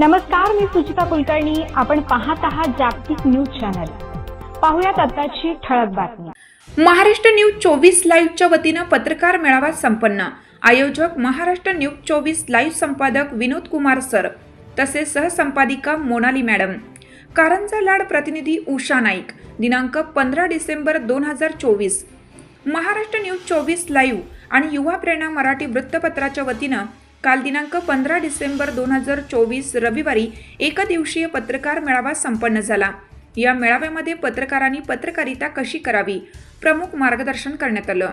नमस्कार मी सुचिता कुलकर्णी. आपण पाहत आहात जागतिक न्यूज चॅनल. पाहुयात आताची ठळक बातमी. महाराष्ट्र न्यूज चोवीस लाईव्हच्या वतीनं पत्रकार मेळावा संपन्न. आयोजक महाराष्ट्र न्यूज चोवीस लाईव्ह संपादक विनोद कुमार सर तसेच सहसंपादिका मोनाली मॅडम. कारंजा लाड प्रतिनिधी उषा नाईक दिनांक पंधरा डिसेंबर दोन हजार चोवीस. महाराष्ट्र न्यूज चोवीस लाईव्ह आणि युवा प्रेरणा मराठी वृत्तपत्राच्या वतीनं काल दिनांक पंधरा डिसेंबर दोन हजार चोवीस रविवारी एकदिवसीय पत्रकार मेळावा संपन्न झाला. या मेळाव्यामध्ये पत्रकारांनी पत्रकारिता कशी करावी प्रमुख मार्गदर्शन करण्यात आलं.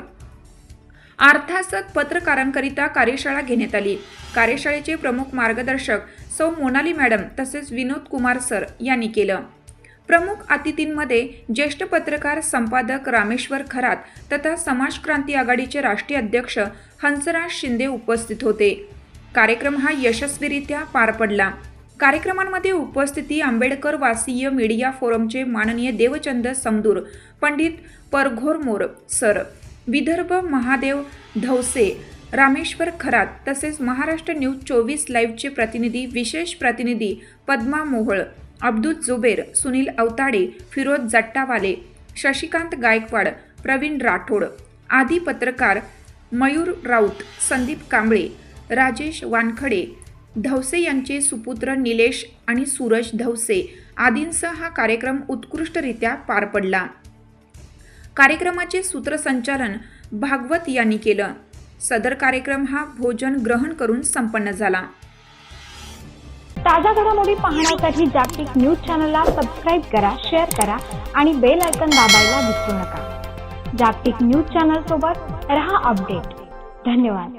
अर्थासत पत्रकारांकरिता कार्यशाळा घेण्यात आली. कार्यशाळेचे प्रमुख मार्गदर्शक सौ मोनाली मॅडम तसेच विनोद कुमार सर यांनी केलं. प्रमुख अतिथींमध्ये ज्येष्ठ पत्रकार संपादक रामेश्वर खरात तथा समाज क्रांती आघाडीचे राष्ट्रीय अध्यक्ष हंसराज शिंदे उपस्थित होते. कार्यक्रम हा यशस्वीरित्या पार पडला. कार्यक्रमांमध्ये उपस्थिती आंबेडकर वासीय मीडिया फोरमचे माननीय देवचंद समदूर पंडित परघोरमोर सर विदर्भ महादेव धवसे रामेश्वर खरात तसेच महाराष्ट्र न्यूज चोवीस लाईव्हचे प्रतिनिधी विशेष प्रतिनिधी पद्मा मोहळ अब्दुल जुबेर सुनील अवताडे फिरोज जट्टावाले शशिकांत गायकवाड प्रवीण राठोड आदी पत्रकार मयूर राऊत संदीप कांबळे राजेश वानखडे धवसे यांचे सुपुत्र निलेश आणि सूरज धवसे आदींसह हा कार्यक्रम उत्कृष्टरित्या पार पडला. कार्यक्रमाचे सूत्रसंचालन भागवत यांनी केलं. सदर कार्यक्रम हा भोजन ग्रहण करून संपन्न झाला. ताज्या घडामोडी पाहण्यासाठी जागतिक न्यूज चॅनलला सबस्क्राईब करा शेअर करा आणि बेल आयकन दाबायला विसरू नका. जागतिक न्यूज चॅनल सोबत रहा अपडेट. धन्यवाद.